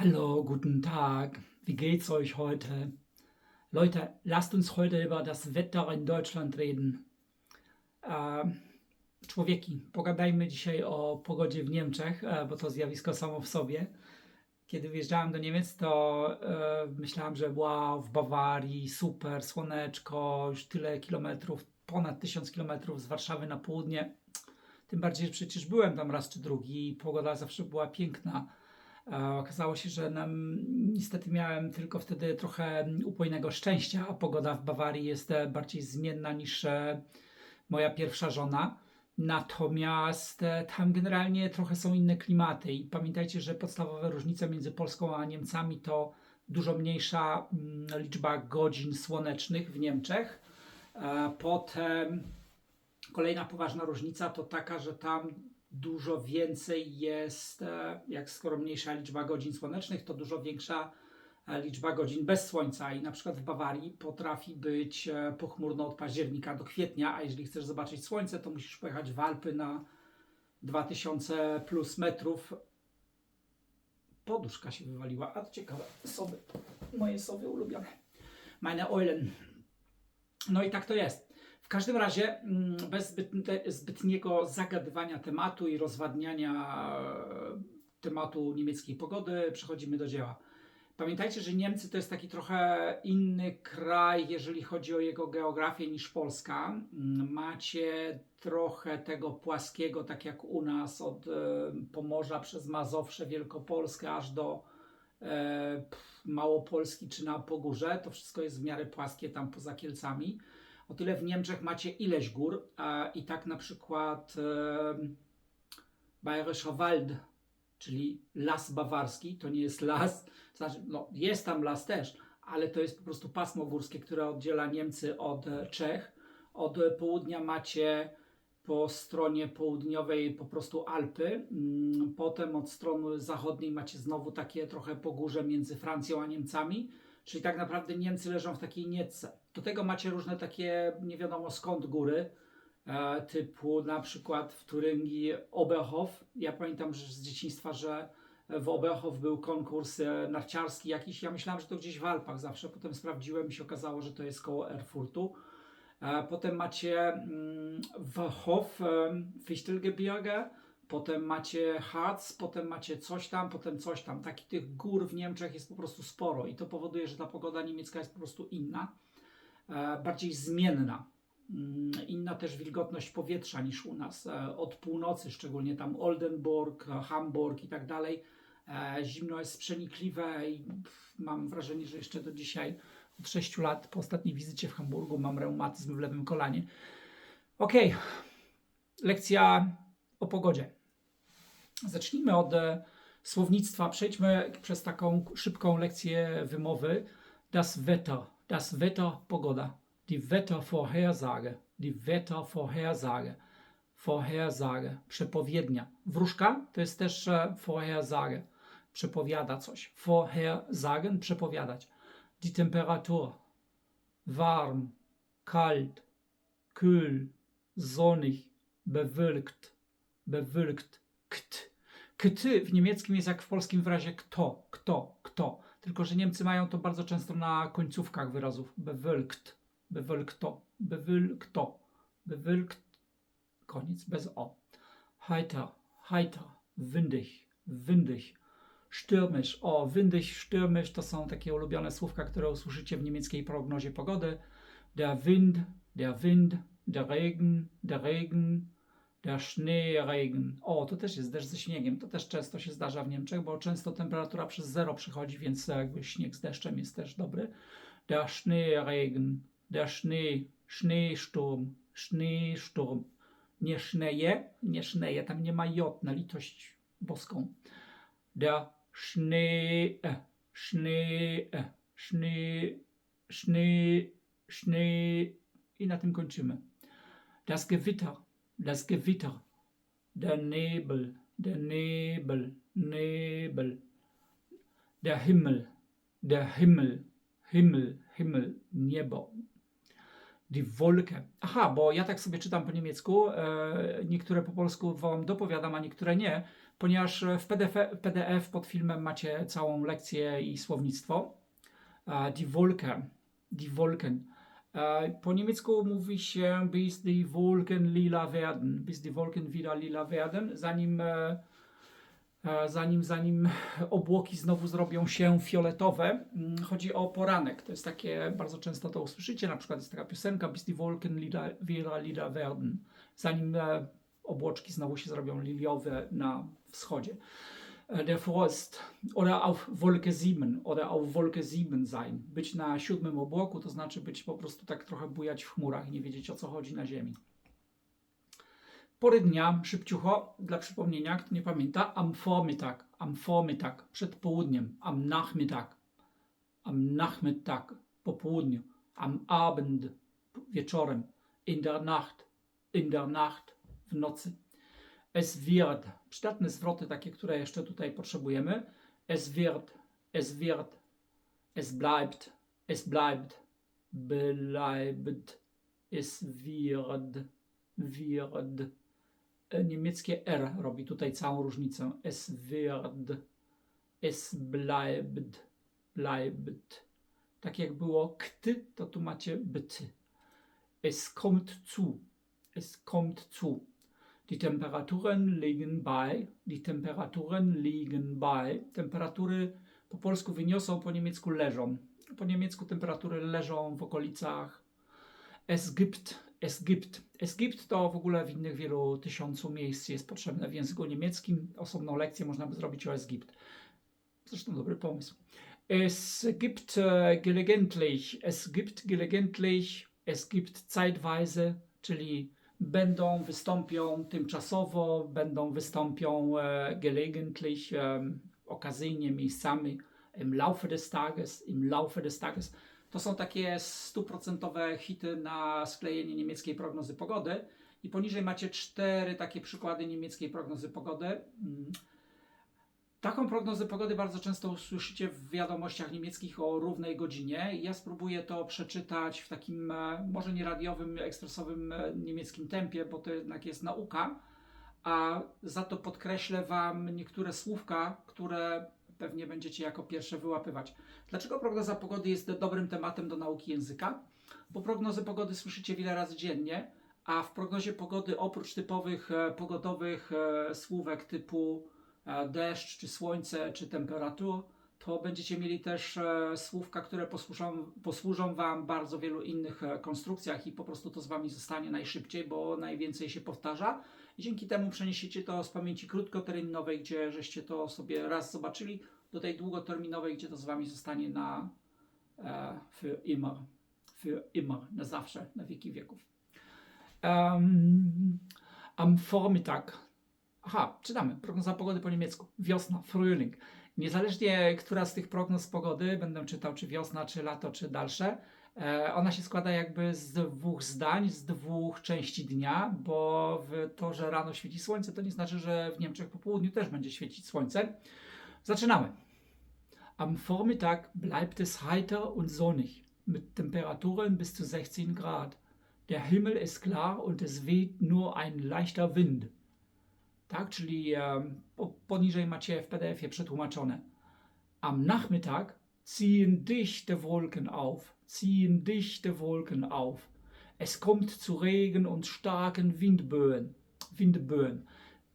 Hallo, guten Tag. Wie geht's euch heute? Leute, lasst uns heute über das Wetter in Deutschland reden. E, człowieki, pogadajmy dzisiaj o pogodzie w Niemczech, e, bo to zjawisko samo w sobie. Kiedy wjeżdżałem do Niemiec, to e, myślałem, że wow, w Bawarii, super, słoneczko, już tyle kilometrów, ponad tysiąc kilometrów z Warszawy na południe. Tym bardziej, że przecież byłem tam raz czy drugi i pogoda zawsze była piękna. Okazało się, że nam, niestety miałem tylko wtedy trochę upojnego szczęścia, a pogoda w Bawarii jest e, bardziej zmienna niż e, moja pierwsza żona. Natomiast e, tam generalnie trochę są inne klimaty i pamiętajcie, że podstawowa różnica między Polską a Niemcami to dużo mniejsza mm, liczba godzin słonecznych w Niemczech. Potem kolejna poważna różnica to taka, że tam dużo więcej jest, e, jak skoro mniejsza liczba godzin słonecznych, to dużo większa e, liczba godzin bez słońca. I na przykład w Bawarii potrafi być e, pochmurno od października do kwietnia, a jeżeli chcesz zobaczyć słońce, to musisz pojechać w Alpy na 2000 plus metrów. Poduszka się wywaliła, a to ciekawe, sowy, moje sowy ulubione. Meine Eulen. No i tak to jest. W każdym razie, mm, bez zbytnie- zbytniego zagadywania tematu i rozwadniania e, tematu niemieckiej pogody, przechodzimy do dzieła. Pamiętajcie, że Niemcy to jest taki trochę inny kraj, jeżeli chodzi o jego geografię niż Polska. Mm, Macie trochę tego płaskiego, tak jak u nas, od e, Pomorza przez Mazowsze, Wielkopolskę, aż do e, Małopolski czy na Pogórze. To wszystko jest w miarę płaskie tam poza Kielcami. O tyle w Niemczech macie ileś gór a, i tak na przykład e, Bayerischer Wald, czyli las bawarski, to nie jest las, znaczy, no, jest tam las też, ale to jest po prostu pasmo górskie, które oddziela Niemcy od e, Czech. Od e, południa macie po stronie południowej po prostu Alpy, Mm, potem od strony zachodniej macie znowu takie trochę pogórze między Francją a Niemcami, czyli tak naprawdę Niemcy leżą w takiej nietce. Do tego macie różne takie nie wiadomo skąd góry, e, typu na przykład w Turyngii Oberhof. Ja pamiętam że z dzieciństwa, że w Oberhof był konkurs e, narciarski jakiś. Ja myślałem, że to gdzieś w Alpach zawsze. Potem sprawdziłem i się okazało, że to jest koło Erfurtu. E, Potem macie mm, w Hof Fichtelgebirge, potem macie Harz, potem macie coś tam, potem coś tam. Takich tych gór w Niemczech jest po prostu sporo i to powoduje, że ta pogoda niemiecka jest po prostu inna, e, bardziej zmienna. Mm, Inna też wilgotność powietrza niż u nas. E, Od północy, szczególnie tam Oldenburg, Hamburg i tak dalej. e, Zimno jest przenikliwe i mam wrażenie, że jeszcze do dzisiaj, od 6 lat, po ostatniej wizycie w Hamburgu, mam reumatyzm w lewym kolanie. Okej, lekcja o pogodzie. Zacznijmy od e, słownictwa. Przejdźmy przez taką szybką lekcję wymowy. Das Wetter. Das Wetter, pogoda. Die Wettervorhersage. Die Wettervorhersage. Vorhersage. Przepowiednia. Wróżka to jest też e, Vorhersage. Przepowiada coś. Vorhersagen, przepowiadać. Die Temperatur. Warm, kalt, kühl, sonnig, bewölkt, bewölkt, kt. Kty w niemieckim jest jak w polskim wyrazie kto, kto, kto. Tylko, że Niemcy mają to bardzo często na końcówkach wyrazów. Bewölkt, bewölkto, bewölkto, bewölkt, koniec, bez o. Heiter, heiter, windig, windig, stürmisch. O, windig, stürmisch to są takie ulubione słówka, które usłyszycie w niemieckiej prognozie pogody. Der Wind, der Wind, der Regen, der Regen, der Schneeregen. O, to też jest deszcz ze śniegiem. To też często się zdarza w Niemczech, bo często temperatura przez zero przychodzi, więc jakby śnieg z deszczem jest też dobry. Der Schneeregen, der Schnee, Schneesturm, Schneesturm. Nie szneje, nie szneje, tam nie ma jod na litość boską. Der Schnee, äh, Schnee, äh, Schnee, Schnee, Schnee. I na tym kończymy. Das Gewitter, das Gewitter, der Nebel, der Nebel, Nebel, der Himmel, der Himmel, Himmel, Himmel, niebo. Die Wolke. Aha, bo ja tak sobie czytam po niemiecku, e, niektóre po polsku wam dopowiadam, a niektóre nie, ponieważ w PDF, PDF pod filmem macie całą lekcję i słownictwo. E, Die Wolke, die Wolken. E, Po niemiecku mówi się bis die Wolken lila werden, bis die Wolken wieder lila werden, zanim, e, e, zanim, zanim obłoki znowu zrobią się fioletowe. Mm, Chodzi o poranek. To jest takie, bardzo często to usłyszycie, na przykład jest taka piosenka bis die Wolken lila, wieder lila werden, zanim obłoczki znowu się zrobią liliowe na wschodzie. Äh, der Frost oder auf Wolke 7 oder auf Wolke 7 sein. Być na siódmym obłoku to znaczy być po prostu tak trochę bujać w chmurach i nie wiedzieć o co chodzi na ziemi. Pory dnia, szybciucho, dla przypomnienia, kto nie pamięta, am Vormittag, am Vormittag, przed południem, am Nachmittag, am Nachmittag, po południu, am Abend, wieczorem, in der Nacht, in der Nacht, w nocy. Es wird, przydatne zwroty takie, które jeszcze tutaj potrzebujemy. Es wird, es wird, es bleibt, es bleibt, bleibt, es wird, wird. E, Niemieckie R robi tutaj całą różnicę. Es wird, es bleibt, bleibt. Tak jak było kty, to tu macie byty. Es kommt zu, es kommt zu. Die Temperaturen liegen bei, die Temperaturen liegen. Temperatury po polsku wyniosą, po niemiecku leżą. Po niemiecku temperatury leżą w okolicach es gibt, es gibt. Es gibt to w ogóle w innych wielu tysiącu miejsc jest potrzebne w języku niemieckim. Osobną lekcję można by zrobić o es gibt. Zresztą dobry pomysł. Es gibt äh, gelegentlich, es gibt gelegentlich, es gibt zeitweise, czyli będą, wystąpią tymczasowo, będą, wystąpią e, gelegentlich, e, okazyjnie, miejscami, im Laufe des Tages, im Laufe des Tages. To są takie stuprocentowe hity na sklejenie niemieckiej prognozy pogody. I poniżej macie cztery takie przykłady niemieckiej prognozy pogody. Taką prognozę pogody bardzo często usłyszycie w wiadomościach niemieckich o równej godzinie. Ja spróbuję to przeczytać w takim, e, może nie radiowym, ekspresowym e, niemieckim tempie, bo to jednak jest nauka, a za to podkreślę Wam niektóre słówka, które pewnie będziecie jako pierwsze wyłapywać. Dlaczego prognoza pogody jest dobrym tematem do nauki języka? Bo prognozę pogody słyszycie wiele razy dziennie, a w prognozie pogody oprócz typowych e, pogodowych słówek typu deszcz, czy słońce, czy temperatur, to będziecie mieli też e, słówka, które posłużą, posłużą Wam bardzo wielu innych e, konstrukcjach i po prostu to z Wami zostanie najszybciej, bo najwięcej się powtarza. I dzięki temu przeniesiecie to z pamięci krótkoterminowej, gdzie żeście to sobie raz zobaczyli, do tej długoterminowej, gdzie to z Wami zostanie na e, für immer, für immer, na zawsze, na wieki wieków. Um, am Vormittag. Aha, czytamy. Prognoza pogody po niemiecku. Wiosna, Frühling. Niezależnie, która z tych prognoz pogody, będę czytał, czy wiosna, czy lato, czy dalsze, e, ona się składa jakby z dwóch zdań, z dwóch części dnia, bo to, że rano świeci słońce, to nie znaczy, że w Niemczech po południu też będzie świecić słońce. Zaczynamy. Am Vormittag bleibt es heiter und sonnig, mit Temperaturen bis zu 16 Grad. Der Himmel ist klar und es weht nur ein leichter Wind. Tak, czyli po, poniżej macie w PDF-ie przetłumaczone. Am Nachmittag ziehen dichte Wolken auf, ziehen dichte Wolken auf. Es kommt zu Regen und starken Windböen. Windböen.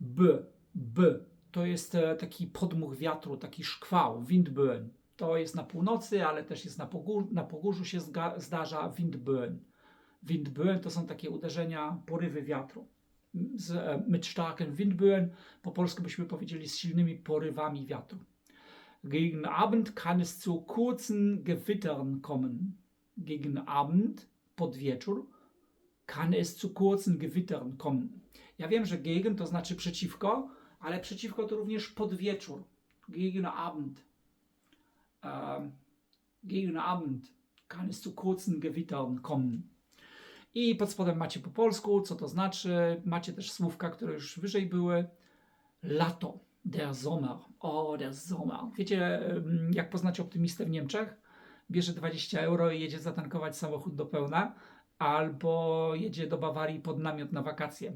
B, B. To jest e, taki podmuch wiatru, taki szkwał, Windböen. To jest na północy, ale też jest na, pogór, na pogórzu się zdarza Windböen. Windböen to są takie uderzenia, porywy wiatru mit starken Windböen. Po polsku byśmy powiedzieli z silnymi porywami wiatru. Gegen Abend kann es zu kurzen Gewittern kommen. Gegen Abend, pod wieczór, kann es zu kurzen Gewittern kommen. Ja wiem, że gegen to znaczy przeciwko, ale przeciwko to również pod wieczór. Gegen Abend. Ähm, gegen Abend kann es zu kurzen Gewittern kommen. I pod spodem macie po polsku, co to znaczy. Macie też słówka, które już wyżej były. Lato, der Sommer. O, der Sommer. Wiecie, jak poznać optymistę w Niemczech? Bierze 20 euro i jedzie zatankować samochód do pełna, albo jedzie do Bawarii pod namiot na wakacje.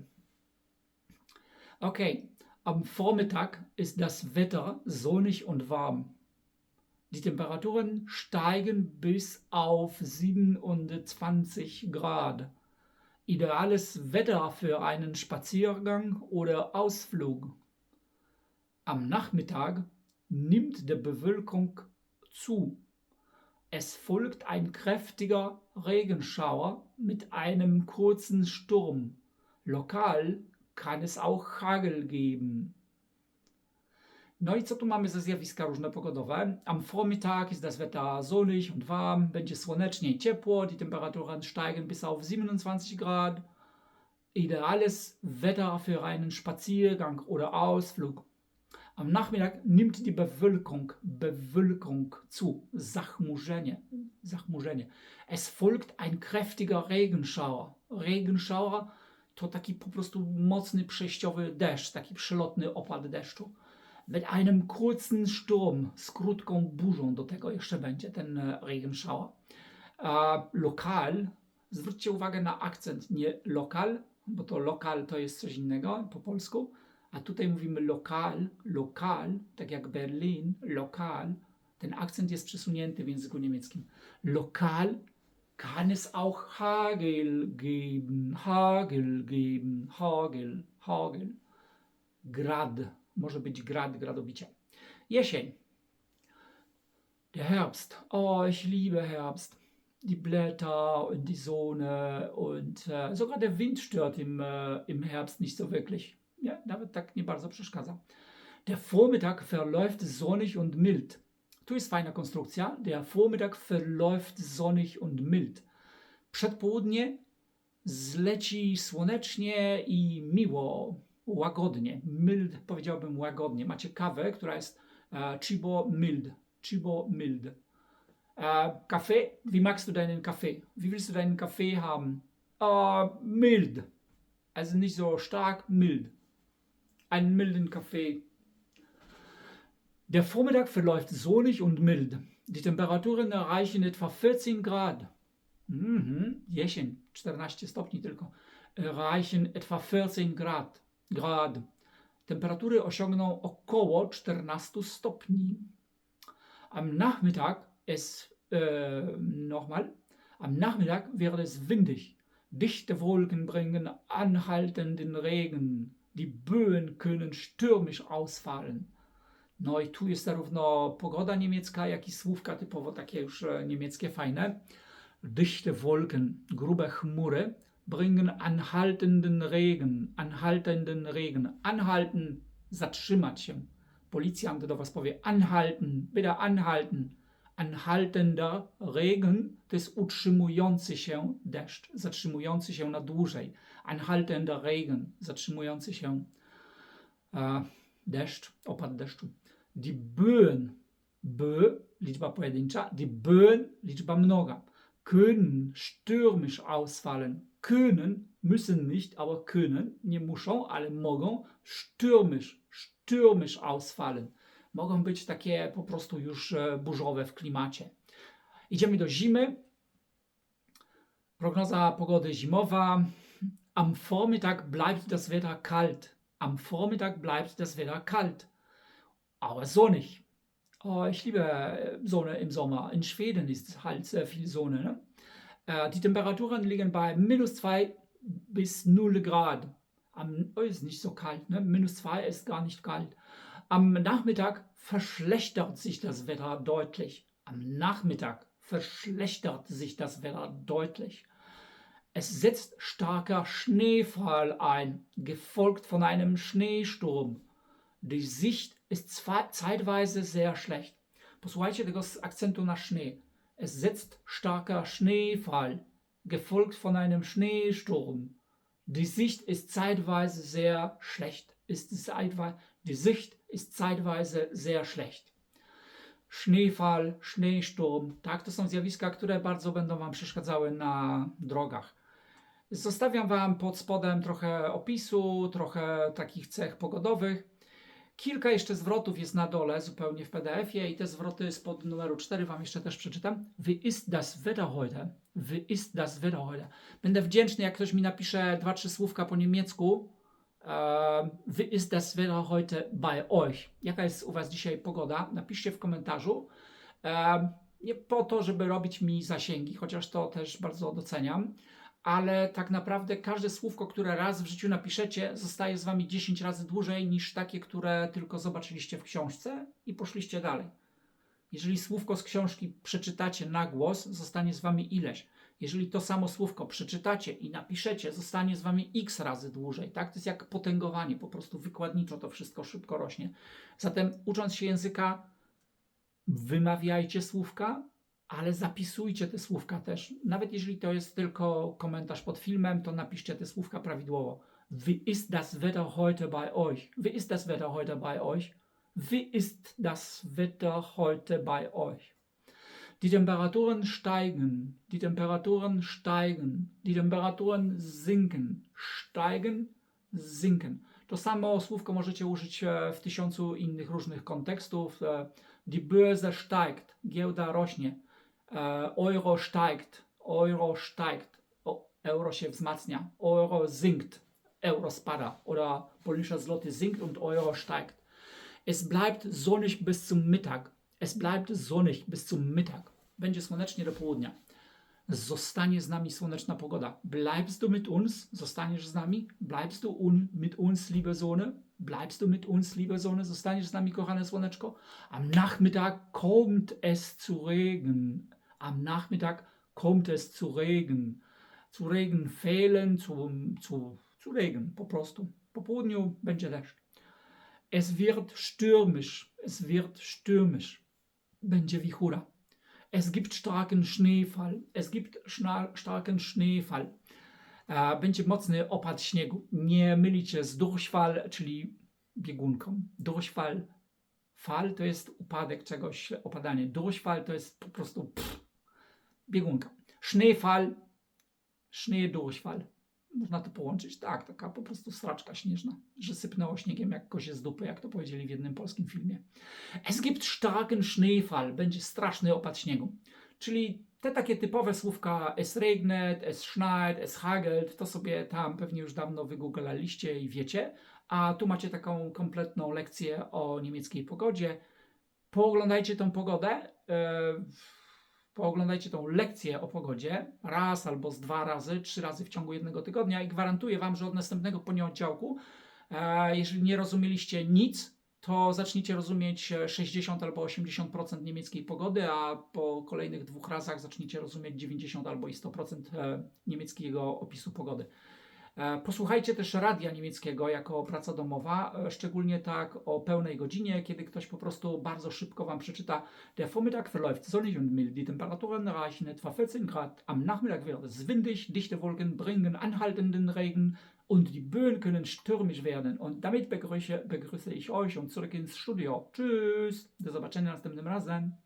Ok, Am Vormittag ist das Wetter sonnig und warm. Die Temperaturen steigen bis auf 27 Grad. Ideales Wetter für einen Spaziergang oder Ausflug. Am Nachmittag nimmt die Bewölkung zu. Es folgt ein kräftiger Regenschauer mit einem kurzen Sturm. Lokal kann es auch Hagel geben. No i co tu mamy za zjawiska różne pogodowe? Am Vormittag ist das Wetter sonnig und warm, będzie słonecznie i ciepło, die Temperaturen steigen bis auf 27 Grad. Ideales Wetter für einen Spaziergang oder Ausflug. Am Nachmittag nimmt die Bewölkung, Bewölkung zu, Zachmurzenie, Zachmurzenie. Es folgt ein kräftiger Regenschauer. Regenschauer to taki po prostu mocny przejściowy deszcz, taki przelotny opad deszczu. Mit einem kurzen Sturm, z krótką burzą do tego jeszcze będzie ten e, Regenschauer. Lokal, zwróćcie uwagę na akcent, nie lokal, bo to lokal to jest coś innego po polsku, a tutaj mówimy lokal, lokal, tak jak Berlin, lokal. Ten akcent jest przesunięty w języku niemieckim. Lokal kann es auch Hagel geben, Hagel geben, Hagel, Hagel. Grad, może być grad, gradobicie. Jesień. Der Herbst. Oh, ich liebe Herbst. Die Blätter und die Sonne und äh, sogar der Wind stört im, äh, im Herbst nicht so wirklich. Ja, nawet tak nie bardzo przeszkadza. Der Vormittag verläuft sonnig und mild. Tu jest fajna konstrukcja. Der Vormittag verläuft sonnig und mild. Przedpołudnie zleci słonecznie i miło, łagodnie. Mild, powiedziałbym łagodnie. Macie kawę, która jest äh, Chibo mild. Chibo mild. Äh, Kaffee, wie magst du deinen Kaffee? Wie willst du deinen Kaffee haben? Äh, mild. Also nicht so stark, mild. Einen milden Kaffee. Der Vormittag verläuft sonnig und mild. Die Temperaturen erreichen etwa 14 Grad. Mhm, jesień, 14 stopni tylko. Erreichen etwa 14 Grad. Grad. Temperatury osiągną około 14 stopni. Am Nachmittag es äh, nochmal. Am Nachmittag wird es windig. Dichte Wolken bringen anhaltenden Regen. Die Böen können stürmisch ausfallen. No i tu jest zarówno pogoda niemiecka, jak i słówka typowo takie już e, niemieckie fajne. Dichte Wolken, grube chmury, bringen anhaltenden Regen, anhaltenden Regen. Anhalten, zatrzymać. Policjant do was powie anhalten, bitte anhalten. Anhaltender Regen to jest utrzymujący się deszcz, zatrzymujący się na dłużej. Anhaltender Regen, zatrzymujący się e, deszcz, opad deszczu. Die Böen, Bö, liczba pojedyncza, die Böen, liczba mnoga, können stürmisch ausfallen. Können, müssen nicht, aber können, nie muszą, ale mogą, stürmisch, stürmisch ausfallen. Mogą być takie po prostu już e, burzowe w klimacie. Idziemy do zimy. Prognoza pogody zimowa. Am Vormittag bleibt das Wetter kalt. Am Vormittag bleibt das Wetter kalt. Aber sonnig. Oh, ich liebe äh, Sonne im Sommer. In Schweden ist halt sehr viel Sonne. Ne? Äh, die Temperaturen liegen bei minus 2 bis 0 Grad. Am, oh, ist nicht so kalt. Ne? Minus 2 ist gar nicht kalt. Am Nachmittag verschlechtert sich das Wetter deutlich. Am Nachmittag verschlechtert sich das Wetter deutlich. Es setzt starker Schneefall ein, gefolgt von einem Schneesturm. Die Sicht ist zeitweise sehr schlecht. Posłuchajcie tego z akcentu na Schnee. Es setzt starker Schneefall, gefolgt von einem Schneesturm. Die Sicht ist zeitweise sehr schlecht. Ist zeitweise, die Sicht ist zeitweise sehr schlecht. Schneefall, Schneesturm, tak, to są zjawiska, które bardzo będą Wam przeszkadzały na drogach. Zostawiam Wam pod spodem trochę opisu, trochę takich cech pogodowych. Kilka jeszcze zwrotów jest na dole, zupełnie w PDF-ie i te zwroty spod numeru 4 Wam jeszcze też przeczytam. Wie ist das Wetter heute? Wie ist das Wetter heute? Będę wdzięczny, jak ktoś mi napisze dwa, trzy słówka po niemiecku, E, wie ist das Wetter heute bei euch? Jaka jest u Was dzisiaj pogoda? Napiszcie w komentarzu. E, nie po to, żeby robić mi zasięgi, chociaż to też bardzo doceniam, ale tak naprawdę każde słówko, które raz w życiu napiszecie, zostaje z Wami 10 razy dłużej niż takie, które tylko zobaczyliście w książce i poszliście dalej. Jeżeli słówko z książki przeczytacie na głos, zostanie z Wami ileś. Jeżeli to samo słówko przeczytacie i napiszecie, zostanie z Wami x razy dłużej. Tak? To jest jak potęgowanie, po prostu wykładniczo to wszystko szybko rośnie. Zatem ucząc się języka, wymawiajcie słówka, ale zapisujcie te słówka też. Nawet jeżeli to jest tylko komentarz pod filmem, to napiszcie te słówka prawidłowo. Wie ist das Wetter heute bei euch? Wie ist das Wetter heute bei euch? Wie ist das Wetter heute bei euch? Die Temperaturen steigen, die Temperaturen steigen, die Temperaturen sinken, steigen, sinken. To samo słówko możecie użyć e, w tysiącu innych różnych kontekstów. E, Die Börse steigt, giełda rośnie. E, Euro steigt, Euro steigt, euro się wzmacnia. Euro sinkt, euro spada. Oder polnische Zloty sinkt und Euro steigt. Es bleibt sonnig bis zum Mittag. Es bleibt sonnig bis zum Mittag. Będzie słonecznie do południa. Zostanie z nami słoneczna pogoda. Bleibst du mit uns? Zostaniesz z nami? Bleibst du un mit uns, liebe Sonne? Bleibst du mit uns, liebe Sonne? Zostaniesz z nami, kochane słoneczko? Am Nachmittag kommt es zu Regen. Am Nachmittag kommt es zu Regen. Zu Regen fehlen, zu, zu, zu Regen po prostu. Po południu będzie deszcz. Es wird stürmisch. Es wird stürmisch. Będzie wichura. Es gibt starken Schneefall. Es gibt starken Schneefall. Będzie mocny opad śniegu. Nie mylicie z Durchfall, czyli biegunką. Durchfall, fal to jest upadek czegoś, opadanie. Durchfall to jest po prostu pff, biegunka. Schneefall, Schneedurchfall. Można to połączyć? Tak, taka po prostu straczka śnieżna, że sypnęło śniegiem jak kozie z dupy, jak to powiedzieli w jednym polskim filmie. Es gibt starken Schneefall, będzie straszny opad śniegu. Czyli te takie typowe słówka es regnet, es schneit, es hagelt, to sobie tam pewnie już dawno wygooglaliście i wiecie, a tu macie taką kompletną lekcję o niemieckiej pogodzie. Pooglądajcie tą pogodę, e, pooglądajcie tą lekcję o pogodzie raz albo z dwa razy, trzy razy w ciągu jednego tygodnia i gwarantuję Wam, że od następnego poniedziałku, e, jeżeli nie rozumieliście nic, to zaczniecie rozumieć e, 60 albo 80% niemieckiej pogody, a po kolejnych dwóch razach zaczniecie rozumieć 90 albo i 100% e, niemieckiego opisu pogody. E, Posłuchajcie też radia niemieckiego jako praca domowa, e, szczególnie tak o pełnej godzinie, kiedy ktoś po prostu bardzo szybko Wam przeczyta Der Vormittag verläuft sonnig und mild. Die Temperaturen erreichen etwa 14 Grad. Am Nachmittag wird es windig, dichte Wolken bringen anhaltenden Regen und die Böen können stürmisch werden. Und damit begrüße, begrüße ich euch und zurück ins Studio. Tschüss, do zobaczenia następnym razem.